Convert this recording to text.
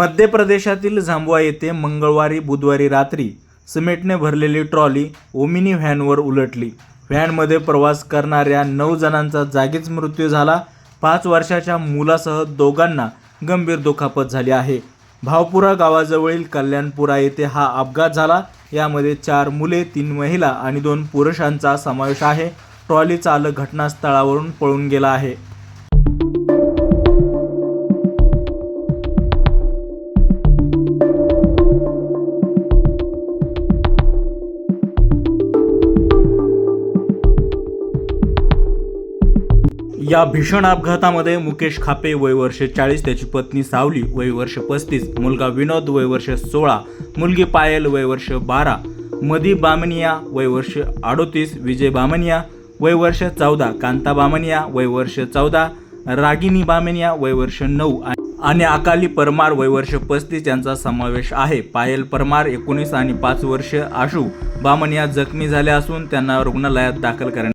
मध्य प्रदेशातील झांबुआ येथे मंगळवारी बुधवारी रात्री सिमेंटने भरलेली ट्रॉली ओमिनी व्हॅनवर उलटली. व्हॅनमध्ये प्रवास करणाऱ्या नऊ जणांचा जागीच मृत्यू झाला. पाच वर्षाच्या मुलासह दोघांना गंभीर दुखापत झाली आहे. भावपुरा गावाजवळील कल्याणपुरा येथे हा अपघात झाला. यामध्ये चार मुले तीन महिला आणि दोन पुरुषांचा समावेश आहे. ट्रॉली चालक घटनास्थळावरून पळून गेला आहे. या भीषण अपघातामध्ये मुकेश खापे वय वर्ष चाळीस त्याची पत्नी सावली वय वर्ष पस्तीस मुलगा विनोद वय वर्ष सोळा मुलगी पायल वय वर्ष बारा मदी बामनिया वय वर्ष अडोतीस विजय बामनिया वय वर्ष चौदा कांता बामनिया वय वर्ष चौदा रागिनी बामनिया वय वर्ष नऊ आणि अकाली परमार वय वर्ष पस्तीस यांचा समावेश आहे. पायल परमार एकोणीस आणि पाच वर्ष आशू बामनिया जखमी झाले असून त्यांना रुग्णालयात दाखल करण्यात